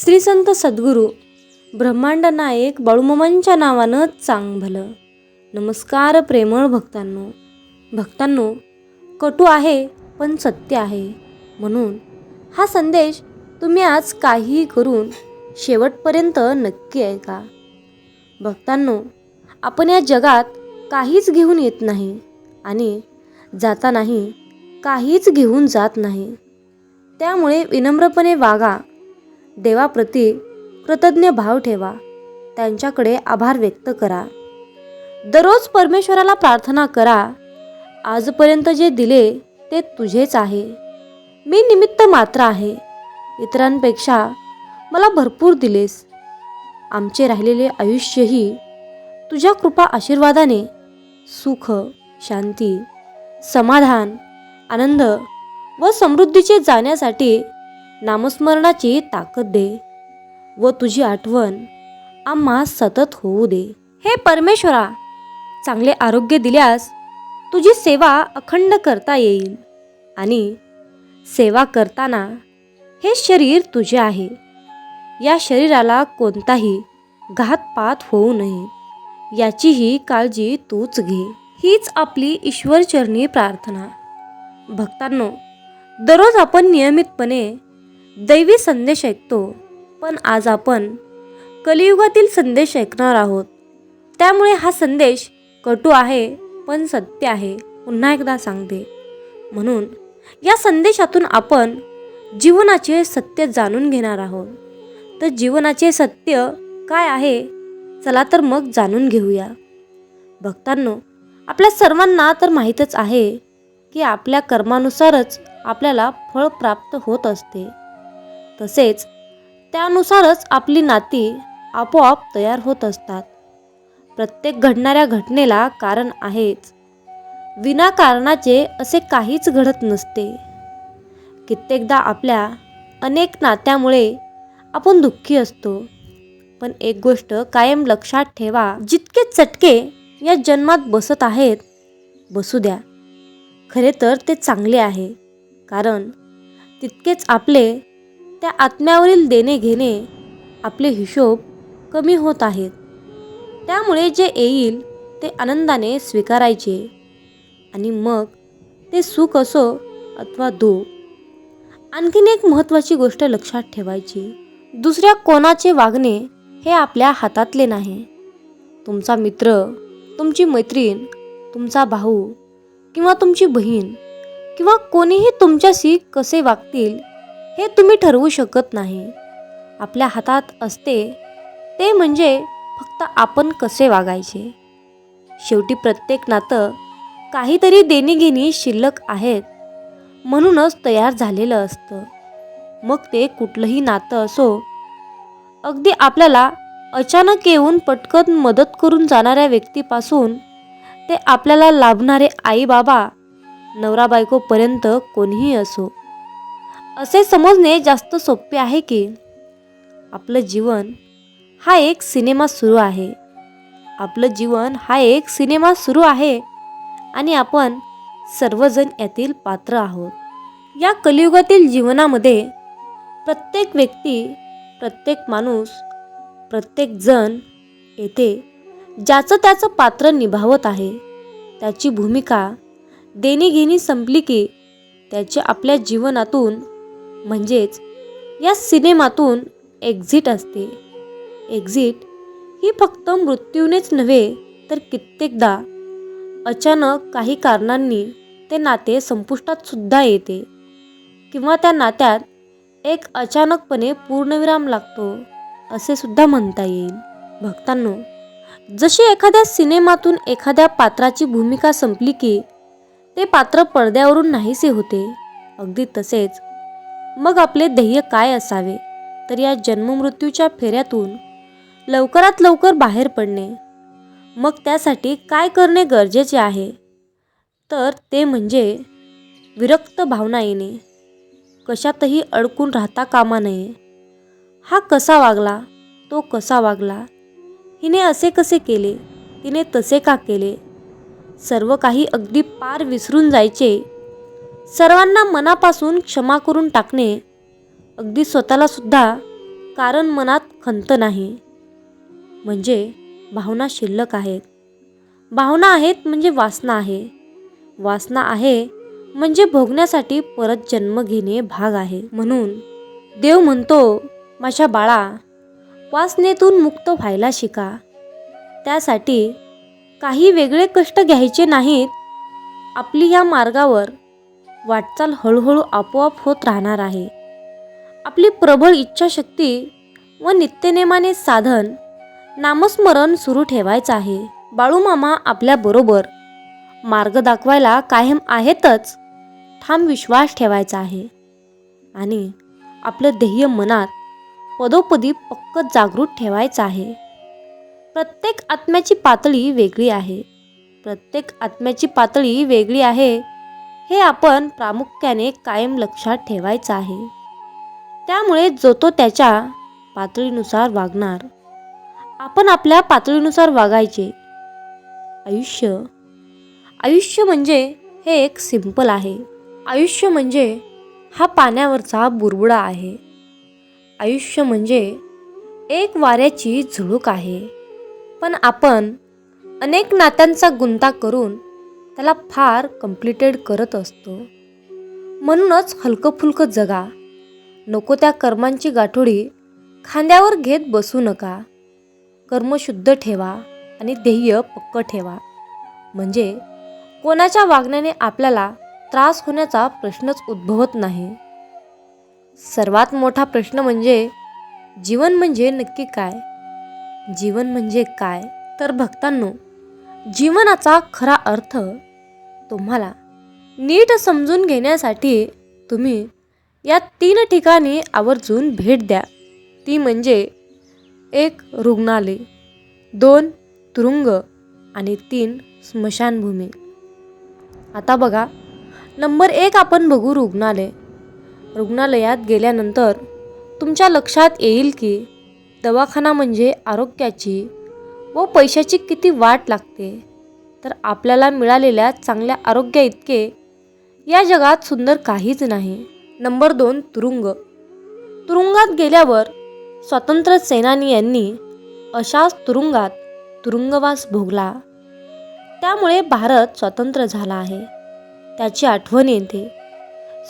श्री संत सद्गुरू ब्रह्मांड नायक बाळूमामांच्या नावानं चांग भलं नमस्कार प्रेमळ भक्तांनो. भक्तांनो कटू आहे पण सत्य आहे. म्हणून हा संदेश तुम्ही आज काही करून शेवटपर्यंत नक्की ऐका. भक्तांनो आपण या जगात काहीच घेऊन येत नाही आणि जातानाही काहीच घेऊन जात नाही. त्यामुळे विनम्रपणे वागा देवाप्रती कृतज्ञ भाव ठेवा. त्यांच्याकडे आभार व्यक्त करा. दररोज परमेश्वराला प्रार्थना करा. आजपर्यंत जे दिले ते तुझेच आहे. मी निमित्त मात्र आहे. इतरांपेक्षा मला भरपूर दिलेस. आमचे राहिलेले आयुष्यही तुझ्या कृपा आशीर्वादाने सुख शांती समाधान आनंद व समृद्धीचे जाण्यासाठी नामस्मरणाची ताकद दे व तुझी आठवण आम्हा सतत होऊ दे. हे परमेश्वरा चांगले आरोग्य दिल्यास तुझी सेवा अखंड करता येईल आणि सेवा करताना हे शरीर तुझे आहे. या शरीराला कोणताही घातपात होऊ नये. याचीही काळजी तूच घे. हीच आपली ईश्वरचरणी प्रार्थना. भक्तांनो दररोज आपण नियमितपणे दैवी संदेश ऐकतो. पण आज आपण कलियुगातील संदेश ऐकणार आहोत. त्यामुळे हा संदेश कटू आहे पण सत्य आहे पुन्हा एकदा सांगते. म्हणून या संदेशातून आपण जीवनाचे सत्य जाणून घेणार आहोत. तर जीवनाचे सत्य काय आहे चला तर मग जाणून घेऊया. भक्तांनो आपल्या सर्वांना तर माहीतच आहे की आपल्या कर्मानुसारच आपल्याला फळ प्राप्त होत असते. तसेच त्यानुसारच आपली नाती आपोआप तयार होत असतात. प्रत्येक घडणाऱ्या घटनेला कारण आहेच. विनाकारणाचे असे काहीच घडत नसते. कित्येकदा आपल्या अनेक नात्यामुळे आपण दुःखी असतो. पण एक गोष्ट कायम लक्षात ठेवा जितके चटके या जन्मात बसत आहेत बसू द्या. खरे तर ते चांगले आहे. कारण तितकेच आपले त्या आत्म्यावरील देणे घेणे आपले हिशोब कमी होत आहेत. त्यामुळे जे येईल ते आनंदाने स्वीकारायचे आणि मग ते सुख असो अथवा दो आणखीन एक महत्त्वाची गोष्ट लक्षात ठेवायची. दुसऱ्या कोणाचे वागणे हे आपल्या हातातले नाही. तुमचा मित्र तुमची मैत्रीण तुमचा भाऊ किंवा तुमची बहीण किंवा कोणीही तुमच्याशी कसे वागतील हे तुम्ही ठरवू शकत नाही. आपल्या हातात असते ते म्हणजे फक्त आपण कसे वागायचे? शेवटी प्रत्येक नातं काहीतरी देणीघेणी शिल्लक आहेत म्हणूनच तयार झालेलं असतं. मग ते कुठलंही नातं असो अगदी आपल्याला अचानक येऊन पटकन मदत करून जाणाऱ्या व्यक्तीपासून ते आपल्याला लाभणारे आई बाबा नवरा बायकोपर्यंत कोणीही असो. असे समजणे जास्त सोपे आहे की आपलं जीवन हा एक सिनेमा सुरू आहे. आपलं जीवन हा एक सिनेमा सुरू आहे आणि आपण सर्वजण यातील पात्र आहोत. या कलियुगातील जीवनामध्ये प्रत्येक व्यक्ती प्रत्येक माणूस प्रत्येक जण येथे ज्याचं त्याचं पात्र निभावत आहे. त्याची भूमिका देणीघेणी संपली की त्याचे आपल्या जीवनातून म्हणजेच या सिनेमातून एक्झिट असते. एक्झिट ही फक्त मृत्यूनेच नव्हे तर कित्येकदा अचानक काही कारणांनी ते नाते संपुष्टात सुद्धा येते. किंवा त्या नात्यात एक अचानकपणे पूर्णविराम लागतो असे सुद्धा म्हणता येईल. भक्तांनो जशी एखाद्या सिनेमातून एखाद्या पात्राची भूमिका संपली की ते पात्र पडद्यावरून नाहीसे होते. अगदी तसेच मग आपले ध्येय काय असावे? तर या जन्ममृत्यूच्या फेऱ्यातून लवकरात लवकर बाहेर पडणे. मग त्यासाठी काय करणे गरजेचे आहे? तर ते म्हणजे विरक्त भावना येणे. कशातही अडकून राहता कामा नये. हा कसा वागला? तो कसा वागला? हिने असे कसे केले? तिने तसे का केले? सर्व काही अगदी पार विसरून जायचे सर्वांना मनापासून क्षमा करून टाकणे अगदी स्वतःला सुद्धा कारण मनात खंत नाही. म्हणजे भावना शिल्लक आहेत. भावना आहेत म्हणजे वासना आहे. वासना आहे म्हणजे भोगण्यासाठी परत जन्म घेणे भाग आहे. म्हणून देव म्हणतो माझ्या बाळा वासनेतून मुक्त व्हायला शिका. त्यासाठी काही वेगळे कष्ट घ्यायचे नाहीत. आपली या मार्गावर वाटचाल हळूहळू आपोआप होत राहणार आहे. आपली प्रबळ इच्छाशक्ती व नित्यनेमाने साधन नामस्मरण सुरू ठेवायचं आहे. बाळूमामा आपल्याबरोबर मार्ग दाखवायला कायम आहेतच ठाम विश्वास ठेवायचा आहे. आणि आपलं ध्येय मनात पदोपदी पक्क जागृत ठेवायचं आहे. प्रत्येक आत्म्याची पातळी वेगळी आहे. प्रत्येक आत्म्याची पातळी वेगळी आहे हे आपण प्रामुख्याने कायम लक्षात ठेवायचं आहे. त्यामुळे जो तो त्याच्या पातळीनुसार वागणार. आपण आपल्या पातळीनुसार वागायचे. आयुष्य. आयुष्य म्हणजे हे एक सिंपल आहे. आयुष्य म्हणजे हा पाण्यावरचा बुरबुडा आहे. आयुष्य म्हणजे एक वाऱ्याची झुळूक आहे. पण आपण अनेक नात्यांचा गुंता करून त्याला फार कम्प्लिटेड करत असतो. म्हणूनच हलकंफुलकं जगा. नको त्या कर्मांची गाठोडी खांद्यावर घेत बसू नका. कर्म शुद्ध ठेवा आणि ध्येय पक्क ठेवा. म्हणजे कोणाच्या वागण्याने आपल्याला त्रास होण्याचा प्रश्नच उद्भवत नाही. सर्वात मोठा प्रश्न म्हणजे जीवन म्हणजे नक्की काय? जीवन म्हणजे काय? तर भक्तांनो जीवनाचा खरा अर्थ तुम्हाला नीट समजून घेण्यासाठी तुम्ही या तीन ठिकाणी आवर्जून भेट द्या. ती म्हणजे एक रुग्णालय दोन तुरुंग आणि तीन स्मशानभूमी. आता बघा नंबर एक आपण बघू रुग्णालय. रुग्णालयात गेल्यानंतर तुमच्या लक्षात येईल की दवाखाना म्हणजे आरोग्याची व पैशाची किती वाट लागते? तर आपल्याला मिळालेल्या चांगल्या आरोग्या इतके या जगात सुंदर काहीच नाही. नंबर दोन तुरुंग. तुरुंगात गेल्यावर स्वातंत्र्य सेनानी यांनी अशाच तुरुंगात तुरुंगवास भोगला. त्यामुळे भारत स्वतंत्र झाला आहे. त्याची आठवण येते.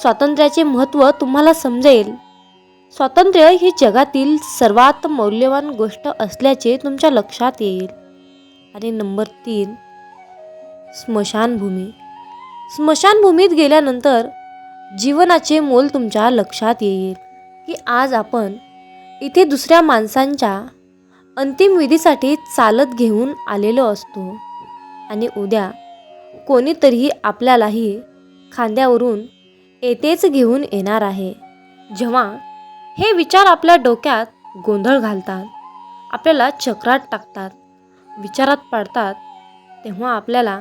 स्वातंत्र्याचे महत्त्व तुम्हाला समजेल. स्वातंत्र्य ही जगातील सर्वात मौल्यवान गोष्ट असल्याचे तुमच्या लक्षात येईल. आणि नंबर तीन स्मशानभूमी. स्मशानभूमीत गेल्यानंतर जीवनाचे मोल तुमच्या लक्षात येईल. की आज आपण इथे दुसऱ्या माणसांच्या अंतिम विधीसाठी चालत घेऊन आलेलो असतो. आणि उद्या कोणीतरी आपल्यालाही खांद्यावरून येतेच घेऊन येणार आहे. जेव्हा हे विचार आपल्या डोक्यात गोंधळ घालतात. आपल्याला चक्रात टाकतात. विचारात पाडतात. तेव्हा आपल्याला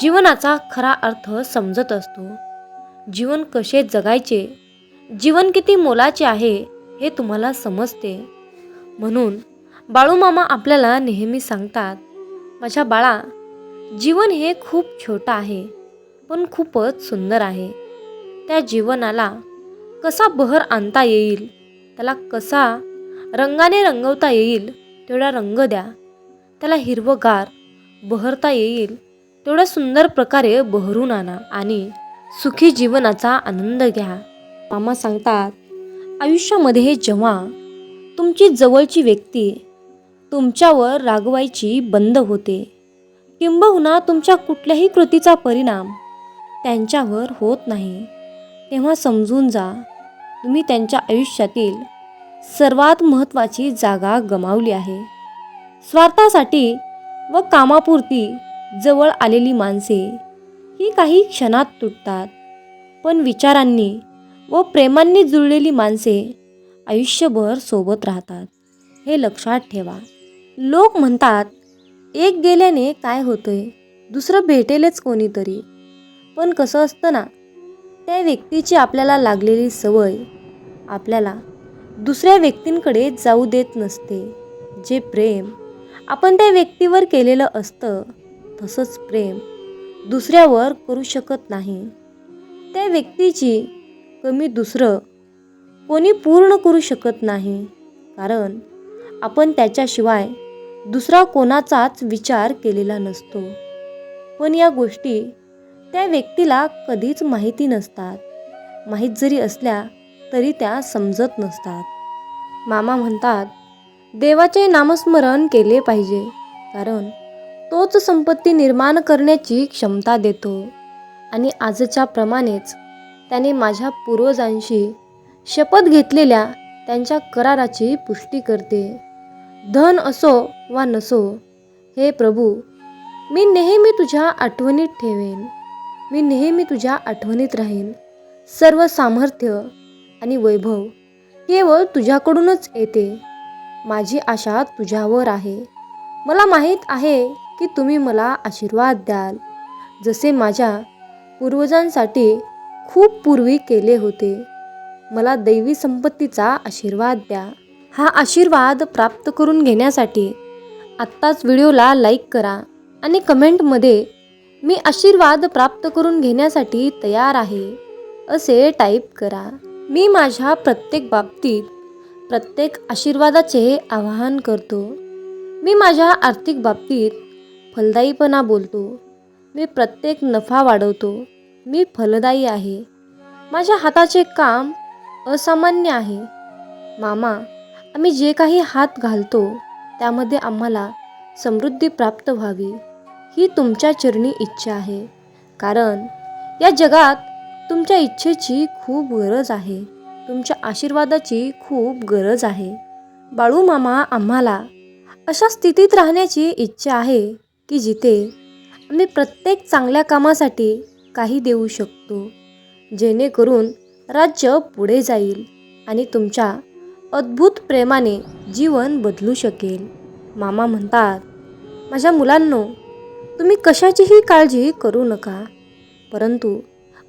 जीवनाचा खरा अर्थ समजत असतो. जीवन कसे जगायचे? जीवन किती मोलाचे आहे हे तुम्हाला समजते. म्हणून बाळूमामा आपल्याला नेहमी सांगतात माझ्या बाळा जीवन हे खूप छोटं आहे पण खूपच सुंदर आहे. त्या जीवनाला कसा बहर आणता येईल? त्याला कसा रंगाने रंगवता येईल तेवढा रंग द्या. त्याला हिरवगार बहरता येईल तेवढ्या सुंदर प्रकारे बहरून आणा आणि सुखी जीवनाचा आनंद घ्या. मामा सांगतात आयुष्यामध्ये जेव्हा तुमची जवळची व्यक्ती तुमच्यावर रागवायची बंद होते किंबहुना तुमच्या कुठल्याही कृतीचा परिणाम त्यांच्यावर होत नाही. तेव्हा समजून जा तुम्ही त्यांच्या आयुष्यातील सर्वात महत्त्वाची जागा गमावली आहे. स्वार्थासाठी व कामापुरती जवळ आलेली माणसे ही काही क्षणात तुटतात पण विचारांनी व प्रेमांनी जुळलेली माणसे आयुष्यभर सोबत राहतात. हे लक्षात ठेवा. लोक म्हणतात एक गेल्याने काय होतंय? दुसरं भेटेलच कोणीतरी. पण कसं असतं ना त्या व्यक्तीची आपल्याला लागलेली सवय आपल्याला दुसऱ्या व्यक्तींकडे जाऊ देत नसते. जे प्रेम आपण त्या व्यक्तीवर केलेलं असतं तसंच प्रेम दुसऱ्यावर करू शकत नाही. त्या व्यक्तीची कमी दुसरं कोणी पूर्ण करू शकत नाही कारण आपण त्याच्याशिवाय दुसरा कोणाचाच विचार केलेला नसतो. पण या गोष्टी त्या व्यक्तीला कधीच माहिती नसतात. माहीत जरी असल्या तरी त्या समजत नसतात. मामा म्हणतात देवाचे नामस्मरण केले पाहिजे कारण तोच संपत्ती निर्माण करण्याची क्षमता देतो. आणि आजच्या प्रमाणेच त्याने माझ्या पूर्वजांशी शपथ घेतलेल्या त्यांच्या कराराची पुष्टी करते. धन असो वा नसो हे प्रभू मी नेहमी तुझ्या आठवणीत ठेवेन. मी नेहमी तुझ्या आठवणीत राहीन. सर्व सामर्थ्य आणि वैभव केवळ तुझ्याकडूनच येते. माझी आशा तुझ्यावर आहे. मला माहीत आहे की तुम्ही मला आशीर्वाद द्याल. जसे माझ्या पूर्वजांसाठी खूप पूर्वी केले होते. मला दैवी संपत्तीचा आशीर्वाद द्या. हा आशीर्वाद प्राप्त करून घेण्यासाठी आत्ताच व्हिडिओला लाईक करा आणि कमेंटमध्ये मी आशीर्वाद प्राप्त करून घेण्यासाठी तयार आहे असे टाईप करा. मी माझ्या प्रत्येक बाबतीत प्रत्येक आशीर्वादाचे आवाहन करतो. मी माझ्या आर्थिक बाबतीत फलदायीपणा बोलतो. मी प्रत्येक नफा वाढवतो. मी फलदायी आहे. माझ्या हाताचे काम असामान्य आहे. मामा आम्ही जे काही हात घालतो त्यामध्ये आम्हाला समृद्धी प्राप्त व्हावी. ही तुमच्या चरणी इच्छा आहे. कारण या जगात तुमच्या इच्छेची खूप गरज आहे. तुमच्या आशीर्वादाची खूप गरज आहे. बाळू मामा आम्हाला अशा स्थितीत राहण्याची इच्छा आहे की जिथे आम्ही प्रत्येक चांगल्या कामासाठी काही देऊ शकतो. जेणेकरून राज्य पुढे जाईल आणि तुमच्या अद्भुत प्रेमाने जीवन बदलू शकेल. मामा म्हणतात माझ्या मुलांनो तुम्ही कशाचीही काळजी करू नका. परंतु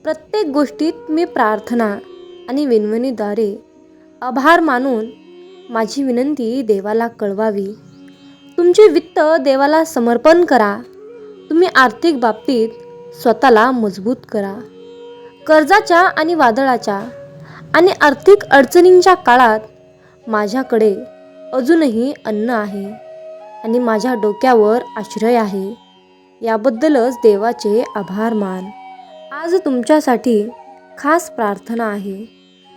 प्रत्येक गोष्टीत मी प्रार्थना आणि विनवणीद्वारे आभार मानून माझी विनंती देवाला कळवावी. तुमचे वित्त देवाला समर्पण करा. तुम्ही आर्थिक बाबतीत स्वतःला मजबूत करा. कर्जाच्या आणि वादळाच्या आणि आर्थिक अडचणींच्या काळात माझ्याकडे अजूनही अन्न आहे आणि माझ्या डोक्यावर आश्रय आहे. याबद्दलच देवाचे आभार मान. आज तुमच्यासाठी खास प्रार्थना आहे.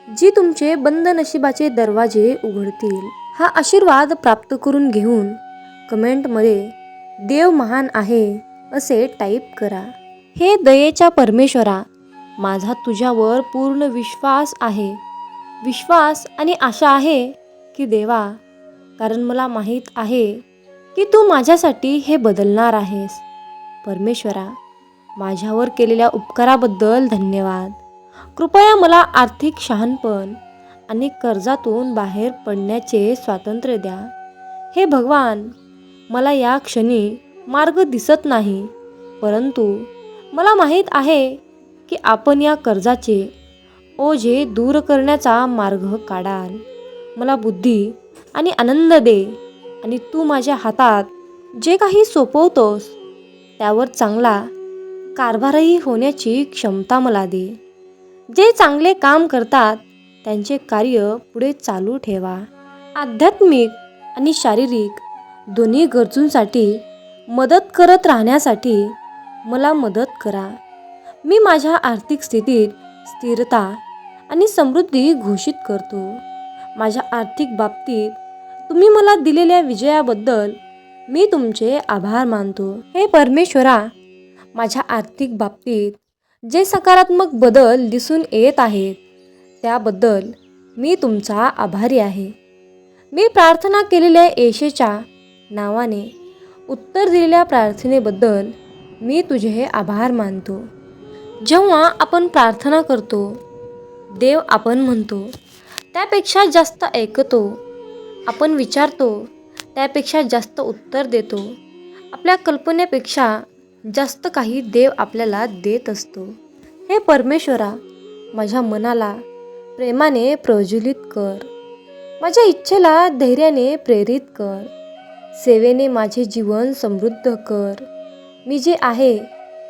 जी तुमचे बंद नशिबाचे दरवाजे उघडतील. हा आशीर्वाद प्राप्त करून घेऊन कमेंटमध्ये देव महान आहे असे टाईप करा. हे दयेच्या परमेश्वरा माझा तुझ्यावर पूर्ण विश्वास आहे. विश्वास आणि आशा आहे की देवा कारण मला माहीत आहे की तू माझ्यासाठी हे बदलणार आहेस. परमेश्वरा माझ्यावर केलेल्या उपकाराबद्दल धन्यवाद. कृपया मला आर्थिक शहाणपण आणि कर्जातून बाहेर पडण्याचे स्वातंत्र्य द्या. हे भगवान मला या क्षणी मार्ग दिसत नाही परंतु मला माहीत आहे की आपण या कर्जाचे ओझे दूर करण्याचा मार्ग काढाल. मला बुद्धी आणि आनंद दे आणि तू माझ्या हातात जे काही सोपवतोस त्यावर चांगला कारभारही होण्याची क्षमता मला दे. जे चांगले काम करतात त्यांचे कार्य पुढे चालू ठेवा. आध्यात्मिक आणि शारीरिक दोन्ही गरजूंसाठी मदत करत राहण्यासाठी मला मदत करा. मी माझ्या आर्थिक स्थितीत स्थिरता आणि समृद्धी घोषित करतो. माझ्या आर्थिक बाबतीत तुम्ही मला दिलेल्या विजयाबद्दल मी तुमचे आभार मानतो. हे परमेश्वरा माझ्या आर्थिक बाबतीत जे सकारात्मक बदल दिसून येत आहेत त्याबद्दल मी तुमचा आभारी आहे. मी प्रार्थना केलेल्या येशेच्या नावाने उत्तर दिलेल्या प्रार्थनेबद्दल मी तुझे आभार मानतो. जेव्हा आपण प्रार्थना करतो देव आपण म्हणतो त्यापेक्षा जास्त ऐकतो आपण विचारतो त्यापेक्षा जास्त उत्तर देतो. आपल्या कल्पनेपेक्षा जास्त काही देव आपल्याला देत असतो. हे परमेश्वरा माझ्या मनाला प्रेमाने प्रज्वलित कर. माझ्या इच्छेला धैर्याने प्रेरित कर. सेवेने माझे जीवन समृद्ध कर. मी जे आहे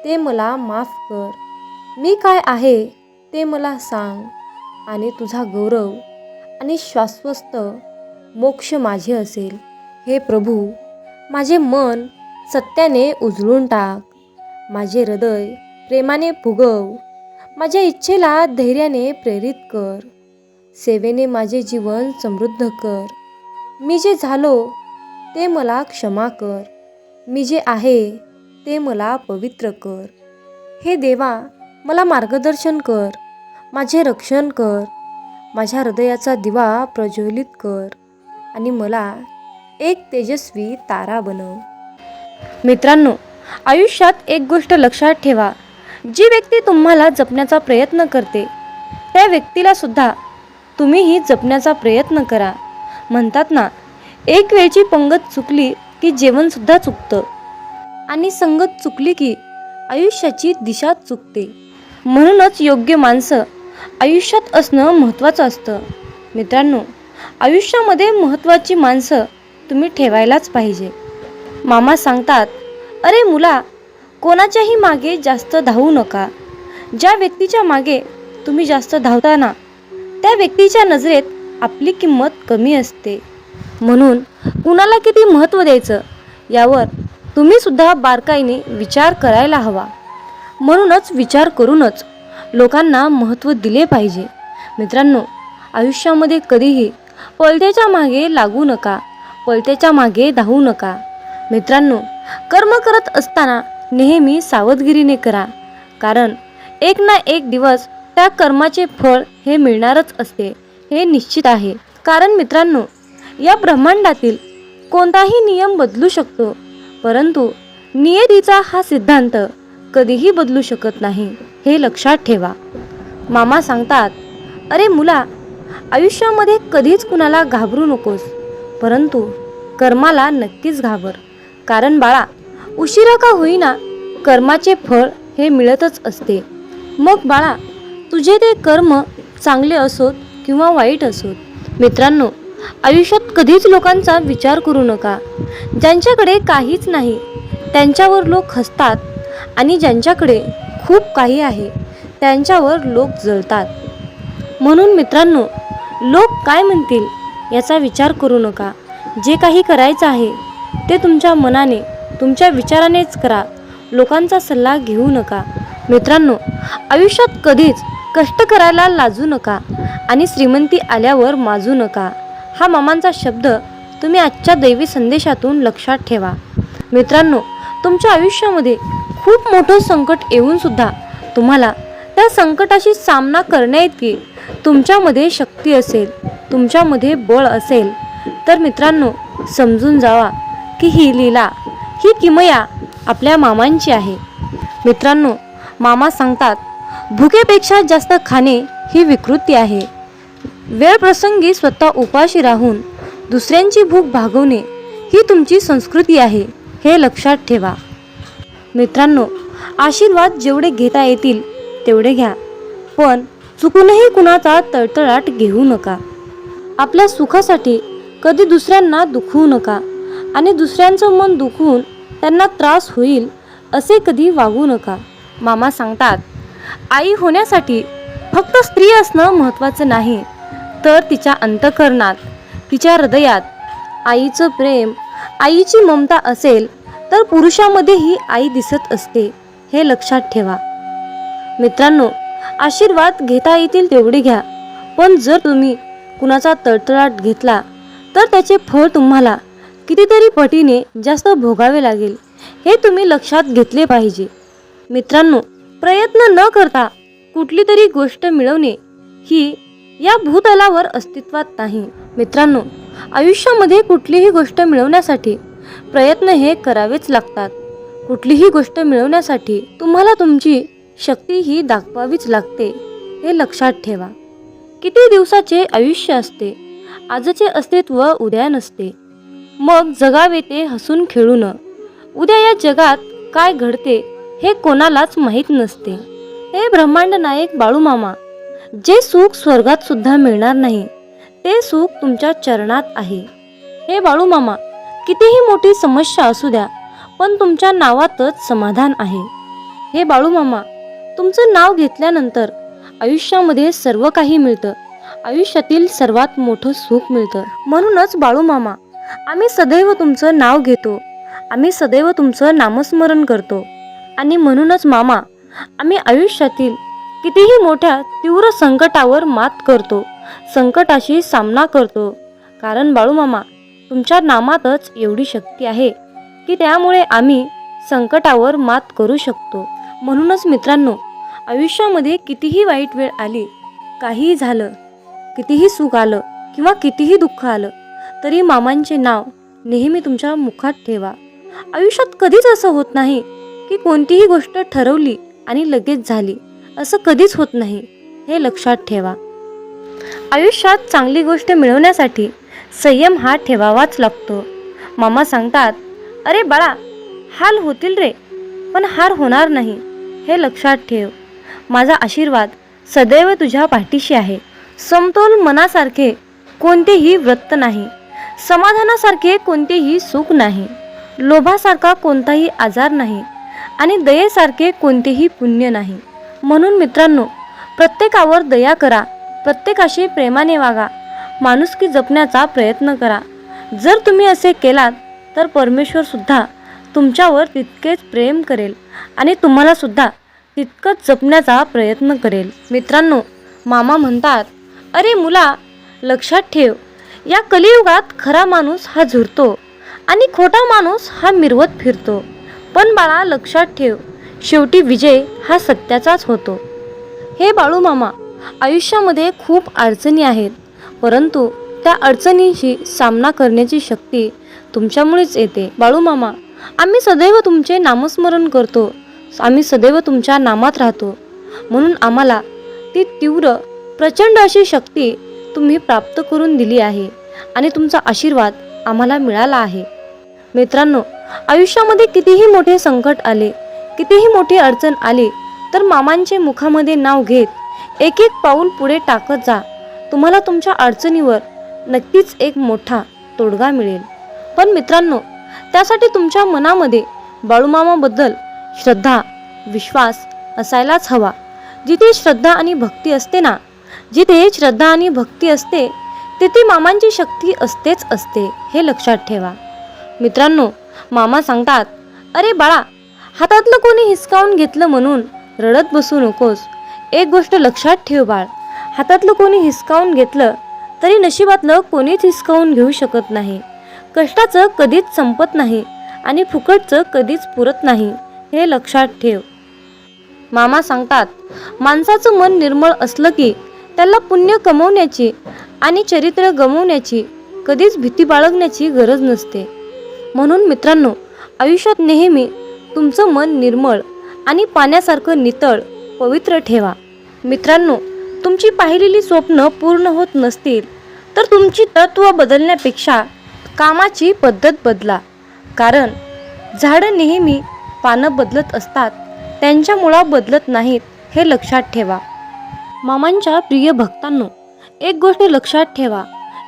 ते मला माफ कर. मी काय आहे ते मला सांग आणि तुझा गौरव आणि शाश्वत मोक्ष माझे असेल. हे प्रभू माझे मन सत्याने उजळून टाक. माझे हृदय प्रेमाने फुगव. माझ्या इच्छेला धैर्याने प्रेरित कर. सेवेने माझे जीवन समृद्ध कर. मी जे झालो ते मला क्षमा कर. मी जे आहे ते मला पवित्र कर. हे देवा मला मार्गदर्शन कर. माझे रक्षण कर. माझ्या हृदयाचा दिवा प्रज्वलित कर. आणि मला एक तेजस्वी तारा बनव. मित्रांनो आयुष्यात एक गोष्ट लक्षात ठेवा. जी व्यक्ती तुम्हाला जपण्याचा प्रयत्न करते त्या व्यक्तीला सुद्धा तुम्हीही जपण्याचा प्रयत्न करा. म्हणतात ना एक वेळची पंगत चुकली की जेवणसुद्धा चुकतं. आणि संगत चुकली की आयुष्याची दिशा चुकते. म्हणूनच योग्य माणसं आयुष्यात असणं महत्त्वाचं असतं. मित्रांनो आयुष्यामध्ये महत्त्वाची माणसं तुम्ही ठेवायलाच पाहिजे. मामा सांगतात अरे मुला कोणाच्याही मागे जास्त धावू नका. ज्या व्यक्तीच्या मागे तुम्ही जास्त धावता ना त्या व्यक्तीच्या नजरेत आपली किंमत कमी असते. म्हणून कुणाला किती महत्त्व द्यायचं यावर तुम्हीसुद्धा बारकाईने विचार करायला हवा. म्हणूनच विचार करूनच लोकांना महत्त्व दिले पाहिजे. मित्रांनो आयुष्यामध्ये कधीही पळद्याच्या मागे लागू नका. पलत्याच्या मागे धावू नका. मित्रांनो कर्म करत असताना नेहमी सावधगिरीने करा. कारण एक ना एक दिवस त्या कर्माचे फळ हे मिळणारच असते हे निश्चित आहे. कारण मित्रांनो या ब्रह्मांडातील कोणताही नियम बदलू शकतो परंतु नियतीचा हा सिद्धांत कधीही बदलू शकत नाही हे लक्षात ठेवा. मामा सांगतात अरे मुला आयुष्यामध्ये कधीच कुणाला घाबरू नकोस. परंतु कर्माला नक्कीच घाबर. कारण बाळा उशिरा का होईना कर्माचे फळ हे मिळतच असते. मग बाळा तुझे ते कर्म चांगले असोत किंवा वाईट असोत? मित्रांनो आयुष्यात कधीच लोकांचा विचार करू नका. ज्यांच्याकडे काहीच नाही त्यांच्यावर लोक हसतात आणि ज्यांच्याकडे खूप काही आहे त्यांच्यावर लोक जळतात. म्हणून मित्रांनो लोक काय म्हणतील याचा विचार करू नका. जे काही करायचं आहे ते तुमच्या मनाने तुमच्या विचारानेच करा. लोकांचा सल्ला घेऊ नका. मित्रांनो आयुष्यात कधीच कष्ट करायला लाजू नका आणि श्रीमंती आल्यावर माजू नका. हा मामांचा शब्द तुम्ही आजच्या दैवी संदेशातून लक्षात ठेवा. मित्रांनो तुमच्या आयुष्यामध्ये खूप मोठं संकट येऊन सुद्धा तुम्हाला त्या संकटाशी सामना करण्याइतकी तुमच्यामध्ये शक्ती असेल तुमच्यामध्ये बळ असेल. तर मित्रांनो समजून जावा की ही लीला ही किमया आपल्या मामांची आहे. मित्रांनो मामा सांगतात भुकेपेक्षा जास्त खाणे ही विकृती आहे. वेळ प्रसंगी स्वतः उपाशी राहून दुसऱ्यांची भूक भागवणे ही तुमची संस्कृती आहे हे लक्षात ठेवा. मित्रांनो आशीर्वाद जेवढे घेता येतील तेवढे घ्या. पण चुकूनही कुणाचा तळतळाट घेऊ नका. आपल्या सुखासाठी कधी दुसऱ्यांना दुखवू नका आणि दुसऱ्यांचं मन दुखवून त्यांना त्रास होईल असे कधी वागू नका. मामा सांगतात आई होण्यासाठी फक्त स्त्री असणं महत्त्वाचं नाही तर तिच्या अंतकरणात तिच्या हृदयात आईचं प्रेम आईची ममता असेल तर पुरुषामध्येही आई दिसत असते हे लक्षात ठेवा. मित्रांनो आशीर्वाद घेता येतील तेवढे घ्या पण जर तुम्ही कुणाचा तळतळाट घेतला तर त्याचे फळ तुम्हाला कितीतरी पटीने जास्त भोगावे लागेल. हे तुम्ही लक्षात घेतले पाहिजे. मित्रांनो प्रयत्न न करता कुठली तरी गोष्ट मिळवणे ही या भूतलावर अस्तित्वात नाही. मित्रांनो आयुष्यामध्ये कुठलीही गोष्ट मिळवण्यासाठी प्रयत्न हे करावेच लागतात. कुठलीही गोष्ट मिळवण्यासाठी तुम्हाला तुमची शक्ती ही दाखवावीच लागते हे लक्षात ठेवा. किती दिवसाचे आयुष्य असते आजचे अस्तित्व उद्या नसते. मग जगावे ते हसून खेळून. उद्या या जगात काय घडते हे कोणालाच माहीत नसते. हे ब्रह्मांड नायक बाळूमामा जे सुख स्वर्गात सुद्धा मिळणार नाही ते सुख तुमच्या चरणात आहे. हे बाळूमामा कितीही मोठी समस्या असू द्या पण तुमच्या नावातच समाधान आहे. हे बाळूमामा तुमचं नाव घेतल्यानंतर आयुष्यामध्ये सर्व काही मिळतं. आयुष्यातील सर्वात मोठं सुख मिळतं. म्हणूनच बाळूमामा आम्ही सदैव तुमचं नाव घेतो. आम्ही सदैव तुमचं नामस्मरण करतो. आणि म्हणूनच मामा आम्ही आयुष्यातील कितीही मोठ्या तीव्र संकटावर मात करतो संकटाशी सामना करतो. कारण बाळूमामा तुमच्या नामातच एवढी शक्ती आहे की त्यामुळे आम्ही संकटावर मात करू शकतो. म्हणूनच मित्रांनो आयुष्यामध्ये कितीही वाईट वेळ आली काहीही झालं कितीही सुख आलं किंवा कितीही दुःख आलं तरी मामांचे नाव नेहमी तुमच्या मुखात ठेवा. आयुष्यात कधीच असं होत नाही की कोणतीही गोष्ट ठरवली आणि लगेच झाली. असं कधीच होत नाही हे लक्षात ठेवा. आयुष्यात चांगली गोष्ट मिळवण्यासाठी संयम हा ठेवावाच लागतो. मामा सांगतात अरे बाळा हाल होतील रे पण हार होणार नाही हे लक्षात ठेव. माझा आशीर्वाद सदैव तुझ्या पाठीशी आहे. समतोल मनासारखे कोणतेही वृत्त नाही. समाधानासारखे कोणतेही सुख नाही. लोभासारखा कोणताही आजार नाही. आणि दयेसारखे कोणतेही पुण्य नाही. म्हणून मित्रांनो प्रत्येकावर दया करा. प्रत्येकाशी प्रेमाने वागा. माणुसकी जपण्याचा प्रयत्न करा. जर तुम्ही असे केलात तर परमेश्वरसुद्धा तुमच्यावर तितकेच प्रेम करेल आणि तुम्हालासुद्धा तितकंच जपण्याचा प्रयत्न करेल. मित्रांनो मामा म्हणतात अरे मुला लक्षात ठेव या कलियुगात खरा माणूस हा झुरतो आणि खोटा माणूस हा मिरवत फिरतो. पण बाळा लक्षात ठेव शेवटी विजय हा सत्याचाच होतो. हे बाळू मामा आयुष्यामध्ये खूप अडचणी आहेत परंतु त्या अडचणींशी सामना करण्याची शक्ती तुमच्यामुळेच येते. बाळू मामा आम्ही सदैव तुमचे नामस्मरण करतो आम्ही सदैव तुमच्या नामात राहतो. म्हणून आम्हाला ती तीव्र प्रचंड अशी शक्ती तुम्ही प्राप्त करून दिली आहे आणि तुमचा आशीर्वाद आम्हाला मिळाला आहे. मित्रांनो आयुष्यामध्ये कितीही मोठे संकट आले कितीही मोठी अडचण आली तर मामांचे मुखामध्ये नाव घेत एक एक पाऊल पुढे टाकत जा. तुम्हाला तुमच्या अडचणीवर नक्कीच एक मोठा तोडगा मिळेल. पण मित्रांनो त्यासाठी तुमच्या मनामध्ये बाळूमामाबद्दल श्रद्धा विश्वास असायलाच हवा. जिथे श्रद्धा आणि भक्ती असते ना जिथे श्रद्धा आणि भक्ती असते तिथे मामांची शक्ती असतेच असते हे लक्षात ठेवा. मित्रांनो मामा सांगतात अरे बाळा हातातलं कोणी हिसकावून घेतलं म्हणून रडत बसू नकोस. एक गोष्ट लक्षात ठेव बाळ हातातलं कोणी हिसकावून घेतलं तरी नशिबातलं कोणीच हिसकावून घेऊ शकत नाही. कष्टाचं कधीच संपत नाही आणि फुकटचं कधीच पुरत नाही हे लक्षात ठेव. मामा सांगतात माणसाचं मन निर्मळ असलं की त्याला पुण्य कमवण्याची आणि चरित्र गमवण्याची कधीच भीती बाळगण्याची गरज नसते. म्हणून मित्रांनो आयुष्यात नेहमी तुमचं मन निर्मळ आणि पाण्यासारखं नितळ पवित्र ठेवा. मित्रांनो तुमची पाहिलेली स्वप्न पूर्ण होत नसतील तर तुमची तत्व बदलण्यापेक्षा कामाची पद्धत बदला. कारण झाडं नेहमी पानं बदलत असतात त्यांच्या मुळा बदलत नाहीत हे लक्षात ठेवा. मामांच्या प्रिय भक्तांनो एक गोष्ट लक्षात ठेवा.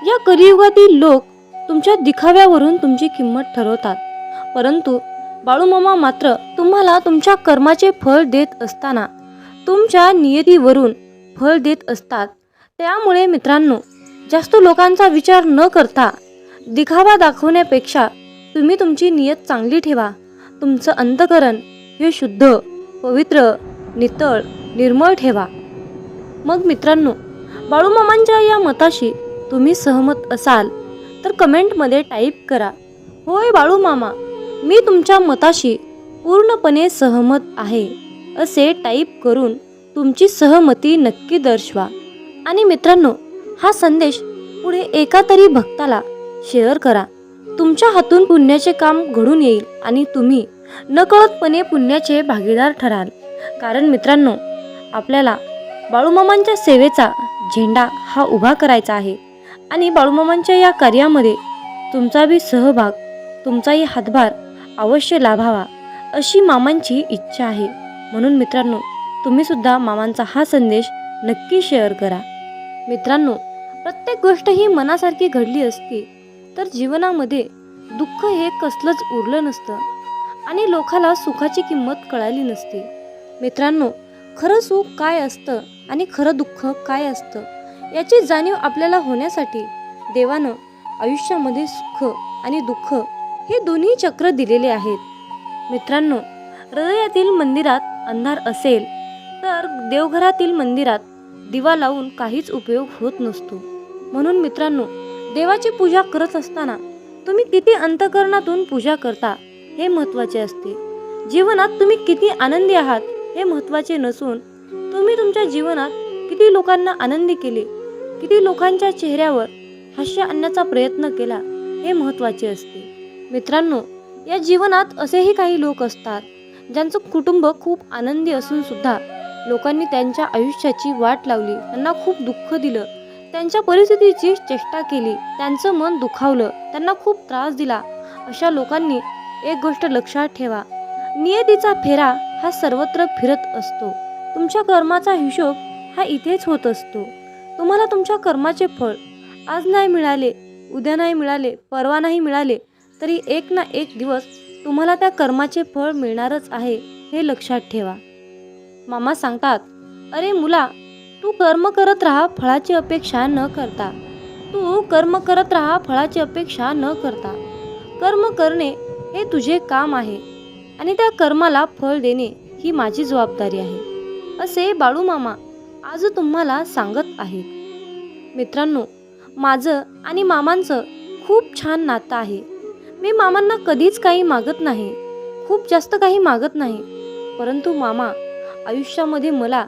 या कलियुगातील लोक तुमच्या दिखाव्यावरून तुमची किंमत ठरवतात. परंतु बाळूमामा मात्र तुम्हाला तुमच्या कर्माचे फळ देत असताना तुमच्या नियतीवरून फळ देत असतात. त्यामुळे मित्रांनो जास्त लोकांचा विचार न करता दिखावा दाखवण्यापेक्षा तुम्ही तुमची नियत चांगली ठेवा. तुमचं अंतकरण हे शुद्ध पवित्र नितळ निर्मळ ठेवा. मग मित्रांनो बाळूमामांच्या या मताशी तुम्ही सहमत असाल तर कमेंटमध्ये टाईप करा. होय बाळूमामा मी तुमच्या मताशी पूर्णपणे सहमत आहे असे टाईप करून तुमची सहमती नक्की दर्शवा. आणि मित्रांनो हा संदेश पुढे एका तरी भक्ताला शेअर करा. तुमच्या हातून पुण्याचे काम घडून येईल आणि तुम्ही नकळतपणे पुण्याचे भागीदार ठराल. कारण मित्रांनो आपल्याला बाळूमामांच्या सेवेचा झेंडा हा उभा करायचा आहे. आणि बाळूमामांच्या या कार्यामध्ये तुमचा बी सहभाग तुमचाही हातभार अवश्य लाभावा अशी मामांची इच्छा आहे. म्हणून मित्रांनो तुम्हीसुद्धा मामांचा हा संदेश नक्की शेअर करा. मित्रांनो प्रत्येक गोष्ट ही मनासारखी घडली असती तर जीवनामध्ये दुःख हे कसलंच उरलं नसतं आणि लोकाला सुखाची किंमत कळाली नसती. मित्रांनो खरं सुख काय असतं आणि खरं दुःख काय असतं? याची जाणीव आपल्याला होण्यासाठी देवानं आयुष्यामध्ये सुख आणि दुःख हे दोन्ही चक्र दिलेले आहेत. मित्रांनो हृदयातील मंदिरात अंधार असेल तर देवघरातील मंदिरात दिवा लावून काहीच उपयोग होत नसतो. म्हणून मित्रांनो देवाची पूजा करत असताना तुम्ही किती अंतकरणातून पूजा करता हे महत्त्वाचे असते. जीवनात तुम्ही किती आनंदी आहात हे महत्त्वाचे नसून तुम्ही तुमच्या जीवनात किती लोकांना आनंदी केले? किती लोकांच्या चेहऱ्यावर हास्य आणण्याचा प्रयत्न केला हे महत्त्वाचे असते. मित्रांनो या जीवनात असेही काही लोक असतात ज्यांचं कुटुंब खूप आनंदी असून सुद्धा लोकांनी त्यांच्या आयुष्याची वाट लावली त्यांना खूप दुःख दिलं त्यांच्या परिस्थितीची चेष्टा केली त्यांचं मन दुखावलं त्यांना खूप त्रास दिला. अशा लोकांनी एक गोष्ट लक्षात ठेवा नियतीचा फेरा हा सर्वत्र फिरत असतो. तुमच्या कर्माचा हिशोब हा इथेच होत असतो. तुम्हाला तुमच्या कर्माचे फळ आज नाही मिळाले उद्या नाही मिळाले परवा नाही मिळाले तरी एक ना एक दिवस तुम्हाला त्या कर्माचे फळ मिळणारच आहे हे लक्षात ठेवा. मामा सांगतात अरे मुला तू कर्म करत राहा फळाची अपेक्षा न करता. तू कर्म करत राहा फळाची अपेक्षा न करता. कर्म करणे हे तुझे काम आहे आणि त्या कर्माला फळ देणे ही माझी जबाबदारी आहे. असे बाळू मामा आज तुम्हाला सांगत आहेत. मित्रांनो माझं आणि मामांचं खूप छान नातं आहे. मी मामांना कधीच काही मागत नाही खूप जास्त काही मागत नाही. परंतु मामा आयुष्यामध्ये मला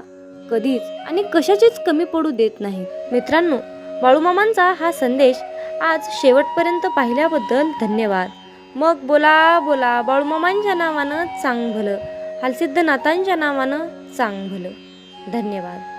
कधीच आणि कशाचीच कमी पडू देत नाही मित्रांनो बाळूमामांचा हा संदेश आज शेवटपर्यंत पाहिल्याबद्दल धन्यवाद. मग बोला बोला बाळूमामांच्या नावानं चांग भलं हालसिद्ध नातांच्या नावानं चांग भलं धन्यवाद.